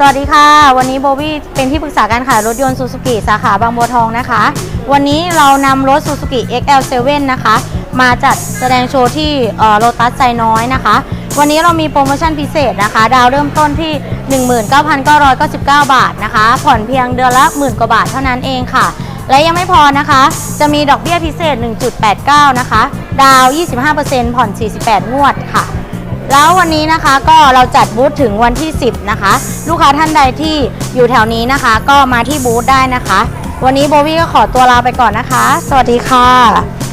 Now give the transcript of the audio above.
สวัสดีค่ะ วันนี้โบวี่เป็นที่ปรึกษาการขายรถยนต์ซูซูกิสาขาบางบัวทองนะคะ วันนี้เรานำรถซูซูกิ XL7 นะคะ มาจัดแสดงโชว์ที่โลตัสไซน้อยนะคะ วันนี้เรามีโปรโมชั่นพิเศษนะคะ ดาวเริ่มต้นที่ 19,999 บาทนะคะ ผ่อนเพียงเดือนละหมื่นกว่าบาทเท่านั้นเองค่ะ และยังไม่พอนะคะ จะมีดอกเบี้ยพิเศษ 1.89 นะคะ ดาว 25%ผ่อน 48 งวดค่ะ แล้ววันนี้นะคะก็เราจัดบูธถึงวันที่ 10 นะคะ ลูกค้าท่านใดที่อยู่แถวนี้นะคะ ก็มาที่บูธได้นะคะ วันนี้โบวี่ก็ขอตัวลาไปก่อนนะคะ สวัสดีค่ะ